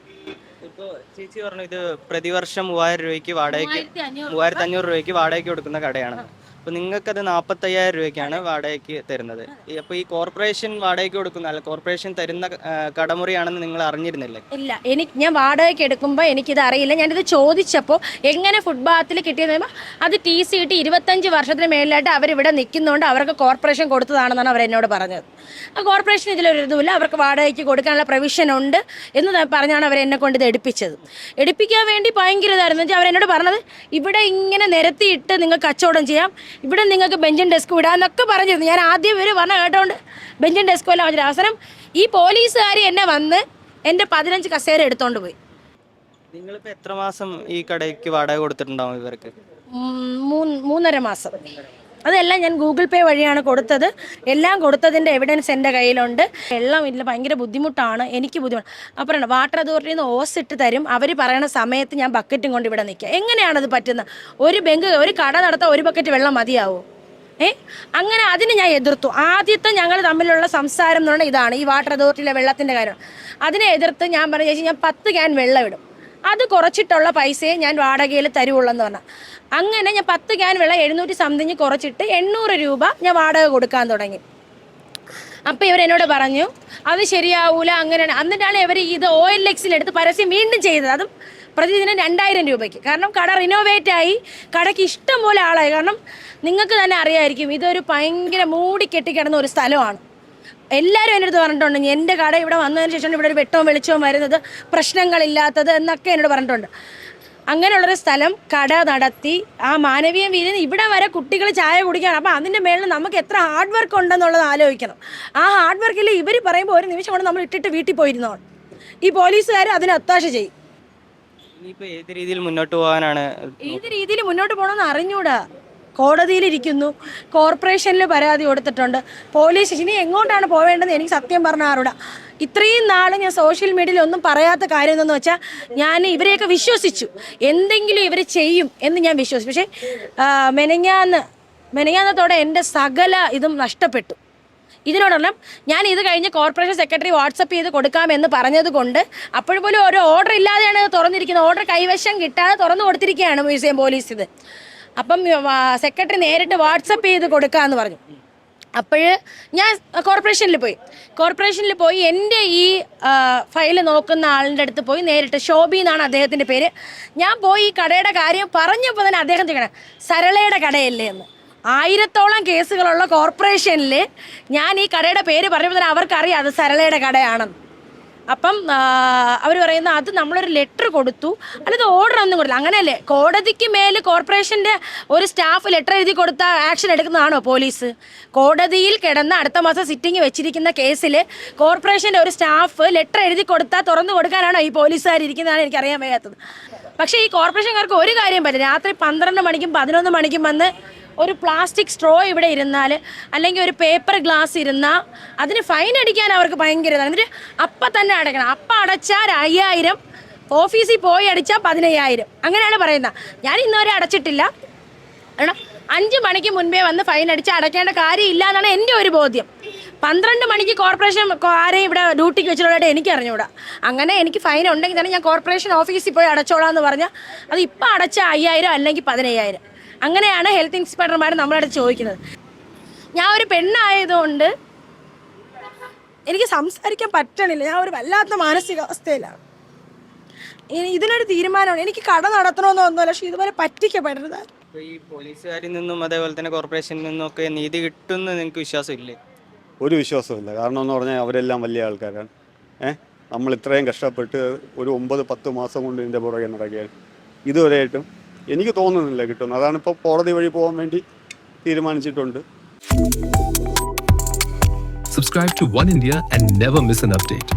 ചേച്ചി പറഞ്ഞു ഇത് പ്രതിവർഷം മൂവായിരം രൂപയ്ക്ക് വാടകയ്ക്ക് മൂവായിരത്തി അഞ്ഞൂറ് രൂപയ്ക്ക് വാടകയ്ക്ക് കൊടുക്കുന്ന കടയാണ്. അപ്പൊ നിങ്ങൾക്കത് നാൽപ്പത്തയ്യായിരം രൂപയ്ക്കാണ് വാടകയ്ക്ക് തരുന്നത്. അപ്പോൾ അപ്പൊ ഈ കോർപ്പറേഷൻ വാടകയ്ക്ക് കൊടുക്കുന്ന അല്ല കോർപ്പറേഷൻ തരുന്ന കടമുറിയാണെന്ന് നിങ്ങൾ അറിഞ്ഞിരുന്നില്ലേ? ഇല്ല. എനിക്ക് ഞാൻ വാടകയ്ക്ക് എടുക്കുമ്പോൾ എനിക്കിത് അറിയില്ല. ഞാനിത് ചോദിച്ചപ്പോൾ എങ്ങനെ ഫുട്പാത്തിൽ കിട്ടിയെന്ന് പറയുമ്പോൾ അത് ടി സി ഇട്ട് ഇരുപത്തഞ്ച് വർഷത്തിന് മേളിലായിട്ട് അവരിവിടെ നിൽക്കുന്നതുകൊണ്ട് അവർക്ക് കോർപ്പറേഷൻ കൊടുത്തതാണെന്നാണ് അവർ എന്നോട് പറഞ്ഞത്. ആ കോർപ്പറേഷൻ ഇതിലൊരു ഇതുമില്ല. അവർക്ക് വാടകയ്ക്ക് കൊടുക്കാനുള്ള പ്രൊവിഷൻ ഉണ്ട് എന്ന് പറഞ്ഞാണ് അവർ എന്നെ കൊണ്ട് ഇത് എടുപ്പിച്ചത്. എടുപ്പിക്കാൻ വേണ്ടി ഭയങ്കര ഇതായിരുന്നു. വെച്ചാൽ അവരെന്നോട് പറഞ്ഞത് ഇവിടെ ഇങ്ങനെ നിരത്തിയിട്ട് നിങ്ങൾ കച്ചവടം ചെയ്യാം. ഇവിടെ നിങ്ങൾക്ക് ബെഞ്ചും ഡെസ്കും ഇടാന്നൊക്കെ പറഞ്ഞിരുന്നു. ഞാൻ ആദ്യം ഇവർ പറഞ്ഞ കേട്ടോണ്ട് ബെഞ്ചും ഡെസ്കും എല്ലാം വെച്ചിട്ട് അവസരം ഈ പോലീസുകാർ എന്നെ വന്ന് എന്റെ പതിനഞ്ച് കസേര എടുത്തോണ്ട് പോയി. നിങ്ങളിപ്പോ എത്ര മാസം ഈ കടയ്ക്ക് വാടക കൊടുത്തിട്ടുണ്ടാവും ഇവർക്ക്? മൂന്ന്- മൂന്നര മാസം. അതെല്ലാം ഞാൻ ഗൂഗിൾ പേ വഴിയാണ് കൊടുത്തത്. എല്ലാം കൊടുത്തതിന്റെ എവിഡൻസ് എന്റെ കയ്യിലുണ്ട്. വെള്ളം ഇല്ല ഭയങ്കര ബുദ്ധിമുട്ടാണ്. എനിക്ക് ബുദ്ധിമുട്ട് അപ്പോൾ വാട്ടർ അതോറിറ്റിയിൽ നിന്ന് ഓസ് ഇട്ട് തരും. അവർ പറയണ സമയത്ത് ഞാൻ ബക്കറ്റും കൊണ്ട് ഇവിടെ നിൽക്കുക. എങ്ങനെയാണത് പറ്റുന്നത്? ഒരു ബെങ്ക് ഒരു കട നടത്താൻ ഒരു ബക്കറ്റ് വെള്ളം മതിയാവും? ഏ? അങ്ങനെ അതിന് ഞാൻ എതിർത്തു. ആദ്യത്തെ ഞങ്ങൾ തമ്മിലുള്ള സംസാരം എന്ന് പറഞ്ഞാൽ ഇതാണ്. ഈ വാട്ടർ അതോറിറ്റിയിലെ വെള്ളത്തിന്റെ കാര്യം. അതിനെ എതിർത്ത് ഞാൻ പറഞ്ഞു ചേച്ചി ഞാൻ പത്ത് ക്യാൻ വെള്ളം ഇടും അത് കുറച്ചിട്ടുള്ള പൈസയെ ഞാൻ വാടകയിൽ തരുവുള്ളൂ എന്ന് പറഞ്ഞു. അങ്ങനെ ഞാൻ പത്ത് ക്യാൻ വിള എഴുന്നൂറ്റി സംതിങ് കുറച്ചിട്ട് എണ്ണൂറ് രൂപ ഞാൻ വാടക കൊടുക്കാൻ തുടങ്ങി. അപ്പം ഇവർ എന്നോട് പറഞ്ഞു അത് ശരിയാവൂല അങ്ങനെയാണ്. എന്നിട്ടാണ് ഇവർ ഇത് ഒ എൽ എക്സിലെടുത്ത് പരസ്യം വീണ്ടും ചെയ്തത്. അതും പ്രതിദിനം രണ്ടായിരം രൂപയ്ക്ക്. കാരണം കട റിനോവേറ്റ് ആയി. കടയ്ക്ക് ഇഷ്ടം പോലെ ആളായി. കാരണം നിങ്ങൾക്ക് തന്നെ അറിയായിരിക്കും ഇതൊരു ഭയങ്കര മൂടി കെട്ടിക്കിടന്ന ഒരു സ്ഥലമാണ്. എല്ലാവരും എന്റെ അടുത്ത് പറഞ്ഞിട്ടുണ്ട് എന്റെ കട ഇവിടെ വന്നതിന് ശേഷം ഇവിടെ ഒരു വെട്ടവും വെളിച്ചവും വരുന്നത് പ്രശ്നങ്ങളില്ലാത്തത് എന്നൊക്കെ എന്നോട് പറഞ്ഞിട്ടുണ്ട്. അങ്ങനെയുള്ളൊരു സ്ഥലം കട നടത്തി ആ മാനവീയ വീതിയിൽ ഇവിടെ വരെ കുട്ടികൾ ചായ കുടിക്കുകയാണ് അപ്പോൾ അതിന്റെ മേളിൽ നമുക്ക് എത്ര ഹാർഡ് വർക്ക് ഉണ്ടെന്നുള്ളത് ആലോചിക്കണം. ആ ഹാർഡ് വർക്കിൽ ഇവർ പറയുമ്പോൾ ഒരു നിമിഷം കൊണ്ട് നമ്മൾ ഇട്ടിട്ട് വീട്ടിൽ പോയിരുന്നോ ഈ പോലീസുകാർ അതിന് അത്താശ ചെയ്യും. ഏത് രീതിയിൽ മുന്നോട്ട് പോകാനാണ് ഏത് രീതിയിൽ മുന്നോട്ട് പോകണമെന്ന് അറിഞ്ഞൂടാ. കോടതിയിലിരിക്കുന്നു. കോർപ്പറേഷനിൽ പരാതി കൊടുത്തിട്ടുണ്ട്. പോലീസ് ഇനി എങ്ങോട്ടാണ് പോവേണ്ടത് എനിക്ക് സത്യം പറഞ്ഞ ആരോടാ ഇത്രയും നാൾ ഞാൻ സോഷ്യൽ മീഡിയയിൽ ഒന്നും പറയാത്ത കാര്യം എന്തെന്ന് വെച്ചാൽ ഞാൻ ഇവരെയൊക്കെ വിശ്വസിച്ചു. എന്തെങ്കിലും ഇവർ ചെയ്യും എന്ന് ഞാൻ വിശ്വസിച്ചു. പക്ഷേ മെനങ്ങാന്ന് മെനങ്ങാന്നത്തോടെ എന്റെ സകല ഇതും നഷ്ടപ്പെട്ടു. ഇതിനോടൊപ്പം ഞാൻ ഇത് കഴിഞ്ഞ് കോർപ്പറേഷൻ സെക്രട്ടറി വാട്സപ്പ് ചെയ്ത് കൊടുക്കാമെന്ന് പറഞ്ഞത് കൊണ്ട് അപ്പോഴും പോലും ഒരു ഓർഡർ ഇല്ലാതെയാണ് തുറന്നിരിക്കുന്നത്. ഓർഡർ കൈവശം കിട്ടാതെ തുറന്നു കൊടുത്തിരിക്കുകയാണ് മ്യൂസിയം പോലീസ് ഇത്. അപ്പം സെക്രട്ടറി നേരിട്ട് വാട്സപ്പ് ചെയ്ത് കൊടുക്കാമെന്ന് പറഞ്ഞു. അപ്പോൾ ഞാൻ കോർപ്പറേഷനിൽ പോയി. കോർപ്പറേഷനിൽ പോയി എന്റെ ഈ ഫയൽ നോക്കുന്ന ആളിന്റെ അടുത്ത് പോയി നേരിട്ട്. ഷോബി എന്നാണ് അദ്ദേഹത്തിന്റെ പേര്. ഞാൻ പോയി ഈ കടയുടെ കാര്യം പറഞ്ഞപ്പോൾ തന്നെ അദ്ദേഹം ചോദിക്കണം സരളയുടെ കടയല്ലേ എന്ന്. ആയിരത്തോളം കേസുകളുള്ള കോർപ്പറേഷനിൽ ഞാൻ ഈ കടയുടെ പേര് പറഞ്ഞപ്പോൾ തന്നെ അവർക്കറിയാം അത് സരളയുടെ കടയാണെന്ന്. അപ്പം അവർ പറയുന്ന അത് നമ്മളൊരു ലെറ്റർ കൊടുത്തു. അല്ലാതെ ഓർഡർ ഒന്നും കൊടുത്തില്ല. അങ്ങനെയല്ലേ? കോടതിക്ക് മേൽ കോർപ്പറേഷന്റെ ഒരു സ്റ്റാഫ് ലെറ്റർ എഴുതി കൊടുത്ത ആക്ഷൻ എടുക്കുന്നതാണോ പോലീസ്? കോടതിയിൽ കിടന്ന അടുത്ത മാസം സിറ്റിംഗ് വെച്ചിരിക്കുന്ന കേസിൽ കോർപ്പറേഷന്റെ ഒരു സ്റ്റാഫ് ലെറ്റർ എഴുതി കൊടുത്താൽ തുറന്നു കൊടുക്കാനാണോ ഈ പോലീസുകാർ ഇരിക്കുന്നതാണ് എനിക്ക് അറിയാൻ വയ്യാത്തത്. പക്ഷേ ഈ കോർപ്പറേഷൻകാർക്ക് ഒരു കാര്യം പറ്റില്ല. രാത്രി പന്ത്രണ്ട് മണിക്കും പതിനൊന്ന് മണിക്കും വന്ന് ഒരു പ്ലാസ്റ്റിക് സ്ട്രോ ഇവിടെ ഇരുന്നാൽ അല്ലെങ്കിൽ ഒരു പേപ്പർ ഗ്ലാസ് ഇരുന്നാൽ അതിന് ഫൈൻ അടിക്കാൻ അവർക്ക് ഭയങ്കര ഇതാണ്. എന്നിട്ട് അപ്പം തന്നെ അടയ്ക്കണം. അപ്പം അടച്ചാൽ അയ്യായിരം ഓഫീസിൽ പോയി അടിച്ചാൽ പതിനയ്യായിരം. അങ്ങനെയാണ് പറയുന്നത്. ഞാൻ ഇന്നുവരെ അടച്ചിട്ടില്ല. അഞ്ച് മണിക്ക് മുൻപേ വന്ന് ഫൈൻ അടിച്ച് അടയ്ക്കേണ്ട കാര്യമില്ല എന്നാണ് എന്റെ ഒരു ബോധ്യം. പന്ത്രണ്ട് മണിക്ക് കോർപ്പറേഷൻ ആരെയും ഇവിടെ ഡ്യൂട്ടിക്ക് വെച്ചിട്ടുള്ള എനിക്ക് അറിഞ്ഞുകൂടാ. അങ്ങനെ എനിക്ക് ഫൈൻ ഉണ്ടെങ്കിൽ തന്നെ ഞാൻ കോർപ്പറേഷൻ ഓഫീസിൽ പോയി അടച്ചോളാം എന്ന് പറഞ്ഞാൽ അത് ഇപ്പം അടച്ച അയ്യായിരം അല്ലെങ്കിൽ പതിനയ്യായിരം. അങ്ങനെയാണ് ഹെൽത്ത് ഇൻസ്പെക്ടർമാർ നമ്മളോട് ചോദിക്കുന്നത്. ഞാൻ ഒരു പെണ്ണായതുകൊണ്ട് എനിക്ക് സംസാരിക്കാൻ പറ്റണില്ല. ഞാൻ ഒരു വല്ലാത്ത മാനസികാവസ്ഥയിലാണ്. ഇതിനൊരു തീരുമാനമാണ്. എനിക്ക് കട നടത്തണമെന്നൊന്നുമല്ല പക്ഷെ ഇതുപോലെ പറ്റിക്കപ്പെടരുത്. ഈ പോലീസുകാരിൽ നിന്നും അതേപോലെ തന്നെ കോർപ്പറേഷനിൽ നിന്നും ഒക്കെ നീതി കിട്ടുമെന്ന് നിങ്ങൾക്ക് വിശ്വാസമില്ലേ? ഒരു വിശ്വാസമില്ല കാരണം എന്ന് പറഞ്ഞാൽ അവരെല്ലാം വലിയ ആൾക്കാരാണ്. ഏഹ്? നമ്മൾ ഇത്രയും കഷ്ടപ്പെട്ട് ഒരു ഒമ്പത് പത്ത് മാസം കൊണ്ട് ഇതിന്റെ പുറകെ നടക്കുകയാണ്. ഇതുവരെയായിട്ടും എനിക്ക് തോന്നുന്നില്ല കിട്ടുന്നു അതാണ് ഇപ്പോൾ കോടതി വഴി പോകാൻ വേണ്ടി തീരുമാനിച്ചിട്ടുണ്ട് Subscribe to One India and never miss an update.